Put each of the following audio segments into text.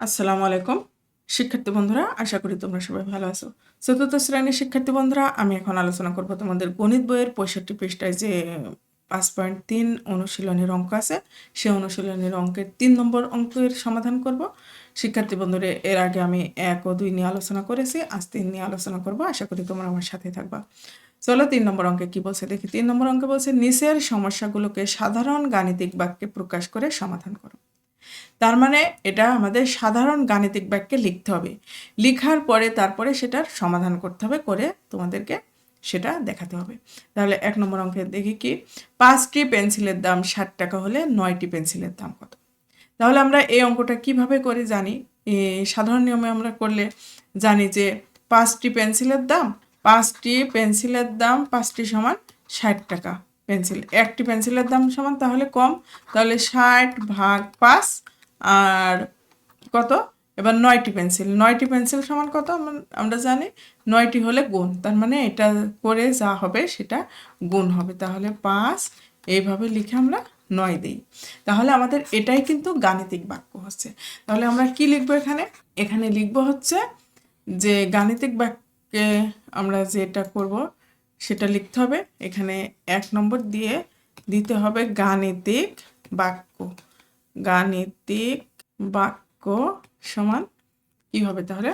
আসসালামু আলাইকুম। শিক্ষার্থী বন্ধুরা, আশা করি তোমরা সবাই ভালো আছো। চতুর্থ শ্রেণির শিক্ষার্থী বন্ধুরা, আমি এখন আলোচনা করব তোমাদের গণিত বইয়ের পঁয়ষট্টি পৃষ্ঠায় যে পাঁচ পয়েন্ট তিন অনুশীলনের অঙ্ক আছে, সেই অনুশীলনের অঙ্কের তিন নম্বর অঙ্কের সমাধান করব। শিক্ষার্থী বন্ধুরা, এর আগে আমি এক ও দুই নিয়ে আলোচনা করেছি, আজ তিন নিয়ে আলোচনা করব, আশা করি তোমরা আমার সাথে থাকবা। চলো তিন নম্বর অঙ্কে কি বলছে, দেখি। তিন নম্বর অঙ্কে বলছে, নিচের সমস্যাগুলোকে সাধারণ গাণিতিক বাক্যে প্রকাশ করে সমাধান করো। তার মানে এটা আমাদের সাধারণ গাণিতিক বাক্যে লিখতে হবে। লিখার পরে তারপরে সেটার সমাধান করতে হবে করে তোমাদেরকে সেটা দেখাতে হবে। তাহলে এক নম্বর অঙ্কে দেখি কি? পাঁচটি পেন্সিলের দাম ষাট টাকা হলে নয়টি পেন্সিলের দাম কত? তাহলে আমরা এই অঙ্কটা কীভাবে করে জানি? সাধারণ নিয়মে আমরা করলে জানি যে পাঁচটি পেন্সিলের দাম, পাঁচটি পেন্সিলের দাম পাঁচটি সমান ষাট টাকা। পেন্সিল, একটি পেন্সিলের দাম সমান, তাহলে কম। তাহলে ষাট ভাগ পাঁচ, আর কত? এবার নয়টি পেন্সিল। নয়টি পেন্সিল সমান কত? আমরা- জানি নয়টি হলে গুণ। তার মানে এটা করে যা হবে সেটা গুণ হবে। তাহলে পাঁচ, এইভাবে লিখে আমরা নয় দিই। তাহলে আমাদের এটাই কিন্তু গাণিতিক বাক্য হচ্ছে। তাহলে আমরা কি লিখব এখানে? এখানে লিখব হচ্ছে যে গাণিতিক বাক্যে আমরা যেটা করব সেটা লিখতে হবে। এখানে এক নম্বর দিয়ে দিতে হবে গাণিতিক বাক্য। গাণিতিক বাক্য সমান কি হবে তাহলে?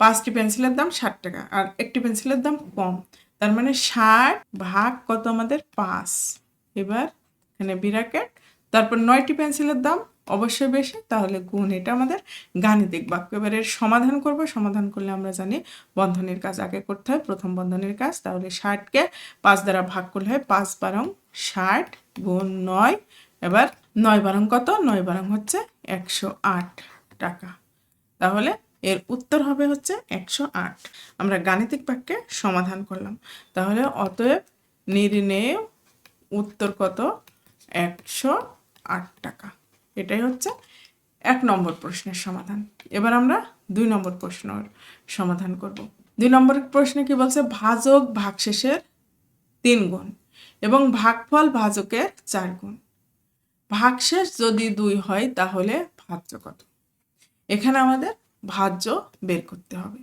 পাঁচটি পেন্সিলের দাম ষাট টাকা আর একটি পেন্সিলের দাম কম। তার মানে ষাট ভাগ কত আমাদের? পাঁচ। এবার এখানে বিরাকেট তারপর নয়টি পেন্সিলের দাম অবশ্যই বেশি। তাহলে গুণ এটা আমাদের গাণিতিক বাক্য। এবার সমাধান করব। সমাধান করলে আমরা জানি বন্ধনের কাজ আগে করতে হয়, প্রথম বন্ধনের কাজ। তাহলে ষাটকে পাঁচ দ্বারা ভাগ করলে হয় পাঁচ বারং ষাট গুণ নয়। এবার নয় বারং কত? নয় বারং হচ্ছে একশো আট টাকা। তাহলে এর উত্তর হবে হচ্ছে একশো আট। আমরা গাণিতিক বাক্যে সমাধান করলাম। তাহলে অতএব নির্ণেয় উত্তর কত? একশো আট টাকা। এটাই হচ্ছে এক নম্বর প্রশ্নের সমাধান। এবার আমরা দুই নম্বর প্রশ্নের সমাধান করব। দুই নম্বর প্রশ্নে কি বলছে? ভাজক ভাগশেষের তিন গুণ এবং ভাগফল ভাজকের চার গুণ। ভাগশেষ যদি দুই হয় তাহলে ভাজ্য কত? এখানে আমাদের ভাজ্য বের করতে হবে।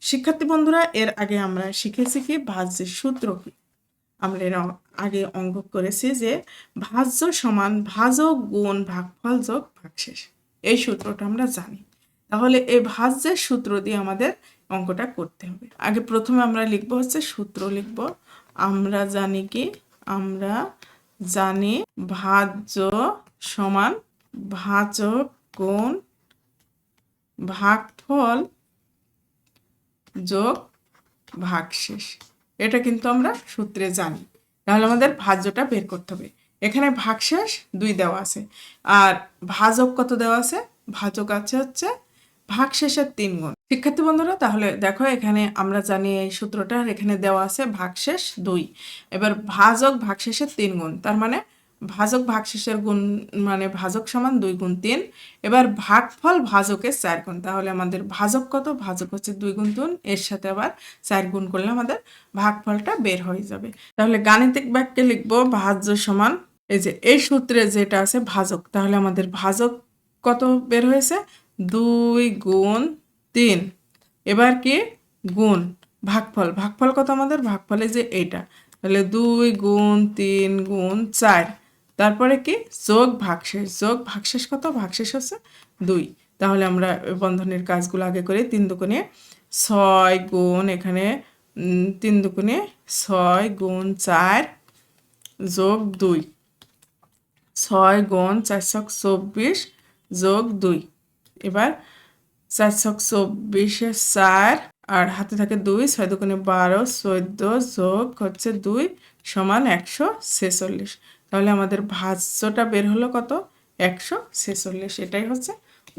শিক্ষার্থী বন্ধুরা, এর আগে আমরা শিখেছি কি? ভাজ্যের সূত্র কি? আমরা এর আগে অঙ্ক করেছি যে ভাজ্য সমান ভাজক গুণ ভাগফল যোগ ভাগশেষ। এই সূত্রটা আমরা জানি। তাহলে এই ভাজ্যের সূত্র দিয়ে আমাদের অঙ্কটা করতে হবে। আগে প্রথমে আমরা লিখব হচ্ছে সূত্র লিখব। আমরা জানি কি? আমরা জানি ভাজ্য সমান ভাজক গুণ ভাগফল যোগ ভাগশেষ। এটা কিন্তু আমরা সূত্রে জানি। তাহলে আমাদের ভাজ্যটা বের করতে হবে। এখানে ভাগশেষ দুই দেওয়া আছে। আর ভাজক কত দেওয়া আছে? ভাজক আছে হচ্ছে ভাগশেষের তিন গুণ। শিক্ষার্থী বন্ধুরা, তাহলে দেখো এখানে আমরা জানি এই সূত্রটা এখানে দেওয়া আছে ভাগশেষ দুই। এবার ভাজক ভাগশেষের তিন গুণ, তার মানে ভাজক ভাগশেষের গুণ মানে ভাজক সমান দুই গুণ তিন। এবার ভাগফল ভাজকের চার গুণ। তাহলে আমাদের ভাজক কত? ভাজক হচ্ছে দুই গুণ তিন। এর সাথে আবার চার গুণ করলে আমাদের ভাগফলটা বের হয়ে যাবে। তাহলে গাণিতিক বাক্যে লিখব, ভাজ্য সমান, এই যে এই সূত্রে যেটা আছে ভাজক। তাহলে আমাদের ভাজক কত বের হয়েছে? দুই গুণ তিন। এবার কি? গুণ, ভাগফল। ভাগফল কত আমাদের? ভাগফলে যে এইটা। তাহলে দুই গুণ তিন গুণ চার। তারপরে কি? যোগ, ভাগশেষ। যোগ, ভাগশেষ কত? ভাগশেষ হচ্ছে দুই। তাহলে আমরা বন্ধনের কাজগুলো আগে করে। তিন দুগুণে ছয় গুণ এখানে তিন দুগুণে ছয় গুণ চার যোগ দুই। ছয় গুণ চারশো চব্বিশ যোগ দুই। এবার চারশো চব্বিশে চার আর হাতে থাকে দুই। ছয় দুগুণে বারো, চোদ্দ যোগ হচ্ছে দুই সমান একশো ছেচল্লিশ। তাহলে আমাদের ভাজ্যটা বের হলো কত? একশো ছেচল্লিশ, এটাই হচ্ছে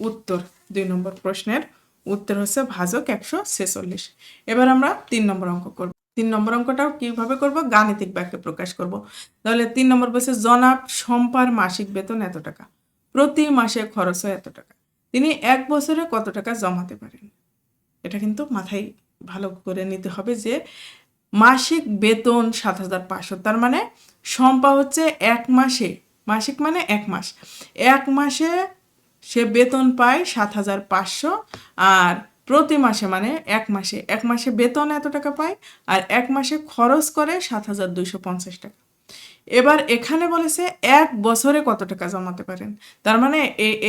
উত্তর। দুই নম্বর প্রশ্নের উত্তর হচ্ছে ভাজক একশো ছেচল্লিশ। এবার আমরা তিন নম্বর অঙ্ক করব। তিন নম্বর অঙ্কটাও কীভাবে করব? গাণিতিক বাক্যে প্রকাশ করব। তাহলে তিন নম্বর বলছে, জনাব সম্পার মাসিক বেতন এত টাকা? প্রতি মাসে খরচ হয় এত টাকা? তিনি এক বছরে কত টাকা জমাতে পারেন? এটা কিন্তু মাথায় ভালো করে নিতে হবে যে মাসিক বেতন সাত হাজার পাঁচশো। তার মানে সম্পা হচ্ছে এক মাসে, মাসিক মানে এক মাস। এক মাসে সে বেতন পায় সাত হাজার পাঁচশো আর প্রতি মাসে মানে এক মাসে। এক মাসে বেতন এত টাকা পায় আর এক মাসে খরচ করে সাত হাজার দুইশো পঞ্চাশ টাকা। এবার এখানে বলেছে এক বছরে কত টাকা জমাতে পারেন? তার মানে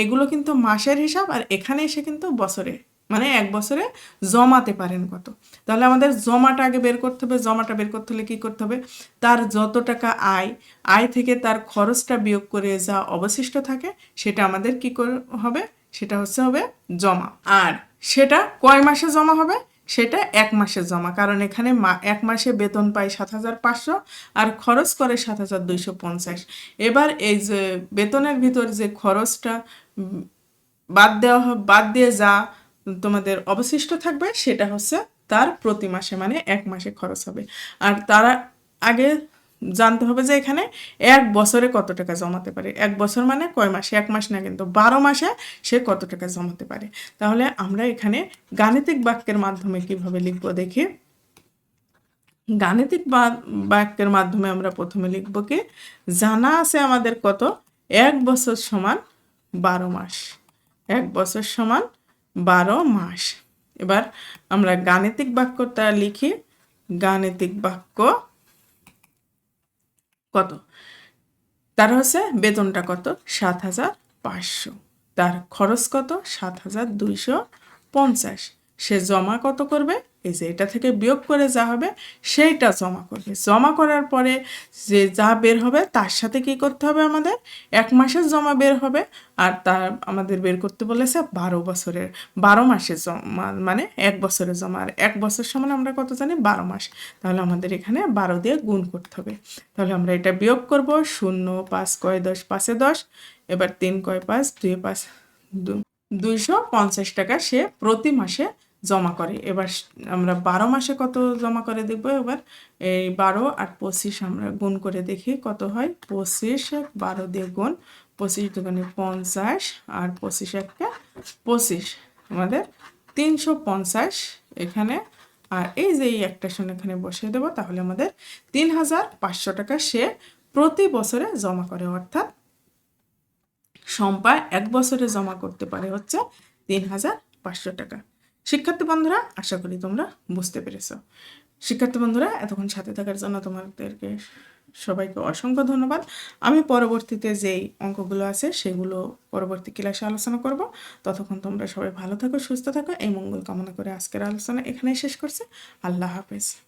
এগুলো কিন্তু মাসের হিসাব আর এখানে এসে কিন্তু বছরে। মানে এক বছরে জমাতে পারেন কত। তাহলে আমাদের জমাটা আগে বের করতে হবে, জমাটা বের করতে হলে কী করতে হবে? তার যত টাকা আয় আয় থেকে তার খরচটা বিয়োগ করে যা অবশিষ্ট থাকে, সেটা আমাদের কি করে, হবে? সেটা হচ্ছে হবে জমা। আর সেটা কয় মাসে জমা হবে? সেটা এক মাসে জমা। কারণ এখানে এক মাসে বেতন পায় সাত হাজার পাঁচশো আর খরচ করে সাত হাজার দুইশো পঞ্চাশ। এবার এই যে বেতনের ভিতর যে খরচটা বাদ দেওয়া বাদ দিয়ে যা তোমাদের অবশিষ্ট থাকবে সেটা হচ্ছে তার প্রতি মাসে মানে এক মাসে খরচ হবে। আর তারা আগে জানতে হবে যে এখানে এক বছরে কত টাকা জমাতে পারে। এক বছর মানে কয় মাসে? এক মাস না কিন্তু বারো মাসে সে কত টাকা জমাতে পারে। তাহলে আমরা এখানে গাণিতিক বাক্যের মাধ্যমে কীভাবে লিখব দেখি। গাণিতিক বাক্যের মাধ্যমে আমরা প্রথমে লিখব কি, জানা আছে আমাদের কত? এক বছর সমান বারো মাস। এক বছর সমান বারো মাস। এবার আমরা গাণিতিক বাক্যটা লিখি। গাণিতিক বাক্য কত? তার হচ্ছে বেতনটা কত? সাত হাজার পাঁচশো। তার খরচ কত? সাত হাজার দুইশো পঞ্চাশ। সে জমা কত করবে? এই যে এটা থেকে বিয়োগ করে যা হবে, সেইটা জমা করবে। জমা করার পরে যে যা বের হবে, তার সাথে কি করতে হবে আমাদের? এক মাসের জমা বের হবে আর তার আমাদের বের করতে বলেছে বারো বছরের, বারো মাসের জমা মানে এক বছরের জমা। আর এক বছর সমান আমরা কত জানি? বারো মাস। তাহলে আমাদের এখানে বারো দিয়ে গুণ করতে হবে। তাহলে আমরা এটা বিয়োগ করব, শূন্য, পাঁচ, কয়, দশ, পাঁচে দশ। এবার তিন, কয়, পাঁচ, দুই, পাঁচ দুইশো পঞ্চাশ টাকা সে প্রতি মাসে জমা করে। এবার আমরা বারো মাসে কত জমা করে দেখব এবার? এই বারো আর পঁচিশ আমরা গুণ করে দেখি কত হয়? পঁচিশ এক বারো দিয়ে গুণ, পঁচিশ দুগুণে পঞ্চাশ আর পঁচিশ একটা পঁচিশ। আমাদের তিনশো পঞ্চাশ এখানে। আর এই যে এই একটা শূন্য এখানে বসিয়ে দেবো, তাহলে আমাদের তিন হাজার পাঁচশো টাকা সে প্রতি বছরে জমা করে। অর্থাৎ সম্পা এক বছরে জমা করতে পারে হচ্ছে তিন হাজার পাঁচশো টাকা। শিক্ষার্থী বন্ধুরা, আশা করি তোমরা বুঝতে পেরেছ। শিক্ষার্থী বন্ধুরা, এতক্ষণ সাথে থাকার জন্য তোমাদেরকে সবাইকে অসংখ্য ধন্যবাদ। আমি পরবর্তীতে যেই অঙ্কগুলো আছে, সেগুলো পরবর্তী ক্লাসে আলোচনা করব। ততক্ষণ তোমরা সবাই ভালো থাকো, সুস্থ থাকো। এই মঙ্গল কামনা করে আজকের আলোচনা এখানেই শেষ করছে। আল্লাহ হাফেজ।